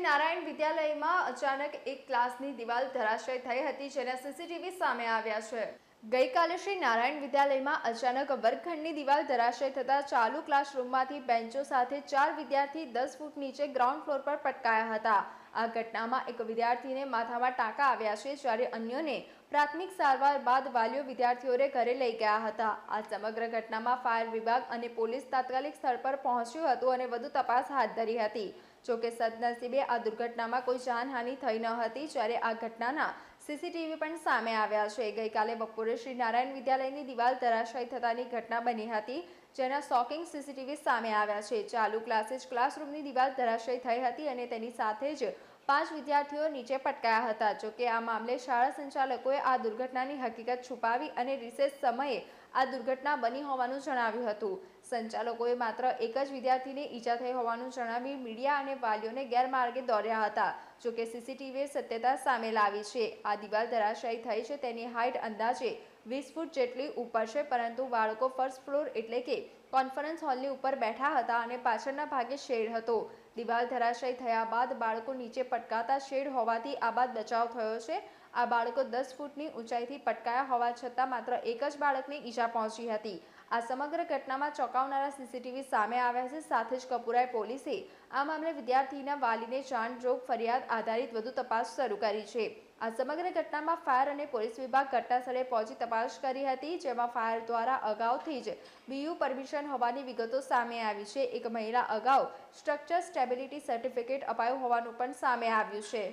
નારાયણ વિદ્યાલયમાં અચાનક એક ક્લાસની દિવાલ ધરાશય થઈ હતી જેના સીસીટીવી સામે આવ્યા છે. ગઈકાલે શ્રી નારાયણ વિદ્યાલયમાં અચાનક વર્ગખંડની દિવાલ ધરાશય થતાં ચાલુ ક્લાસરૂમમાંથી બેન્ચો સાથે ચાર વિદ્યાર્થી દસ ફૂટ નીચે ગ્રાઉન્ડ ફ્લોર પર પટકાયા હતા. આ ઘટનામાં એક વિદ્યાર્થીને માથામાં ટાંકા આવ્યા છે, જ્યારે અન્યોને પ્રાથમિક સારવાર બાદ વાલીઓ વિદ્યાર્થીઓને ઘરે લઈ ગયા હતા. આ સમગ્ર ઘટનામાં ફાયર વિભાગ અને પોલીસ તાત્કાલિક સ્થળ પર પહોંચ્યું હતું અને વધુ તપાસ હાથ ધરી હતી. જોકે સદનસીબે આ દુર્ઘટનામાં કોઈ જાનહાનિ થઈ ન હતી, જ્યારે આ ઘટનાના સીસીટીવી પણ સામે આવ્યા છે. ગઈકાલે બપોરે શ્રી નારાયણ વિદ્યાલયની દિવાલ ધરાશાયી થતાની ઘટના બની હતી, જેના શોકિંગ સીસીટીવી સામે આવ્યા છે. ચાલુ ક્લાસે જ ક્લાસરૂમની દિવાલ ધરાશાયી થઈ હતી અને તેની સાથે જ પાંચ વિદ્યાર્થીઓ નીચે પટકાયા હતા. જોકે આ મામલે શાળા સંચાલકોએ આ દુર્ઘટનાની હકીકત છુપાવી અને રિસેસ સમયે આ દુર્ઘટના બની હોવાનું જણાવ્યું હતું. સંચાલકોએ માત્ર એક જ વિદ્યાર્થીને ઈજા થઈ હોવાનું જણાવી મીડિયા અને વાલીઓને ગેરમાર્ગે દોર્યા હતા. જોકે સીસીટીવીએ સત્યતા સામે લાવી છે. આ દિવાલ ધરાશાયી થઈ છે તેની હાઇટ અંદાજે વીસ ફૂટ જેટલી ઉપર છે, પરંતુ બાળકો ફર્સ્ટ ફ્લોર એટલે કે કોન્ફરન્સ હોલની ઉપર બેઠા હતા અને પાછળના ભાગે શેડ હતો. દિવાલ ધરાશય થયા બાદ બાળકો નીચે પટકાતા શેડ હોવાથી આ બાદ બચાવ થયો છે. આ બાળકો દસ ફૂટની ઊંચાઈથી પટકાયા હોવા છતાં માત્ર એક જ બાળકને ઈજા પહોંચી હતી. આ સમગ્ર ઘટનામાં ચોંકાવનારા સીસીટીવી સામે આવ્યા છે. સાથે જ કપૂરાએ પોલીસે આ મામલે વિદ્યાર્થીના વાલીને જાણ, જોગ ફરિયાદ આધારિત વધુ તપાસ શરૂ કરી છે. આ સમગ્ર ઘટનામાં ફાયર અને પોલીસ વિભાગ ઘટનાસ્થળે પહોંચી તપાસ કરી હતી, જેમાં ફાયર દ્વારા અગાઉથી જ બીયુ પરમિશન હોવાની વિગતો સામે આવી છે. એક મહિલા અગાઉ સ્ટ્રક્ચર સ્ટેબિલિટી સર્ટિફિકેટ અપાયું હોવાનું પણ સામે આવ્યું છે.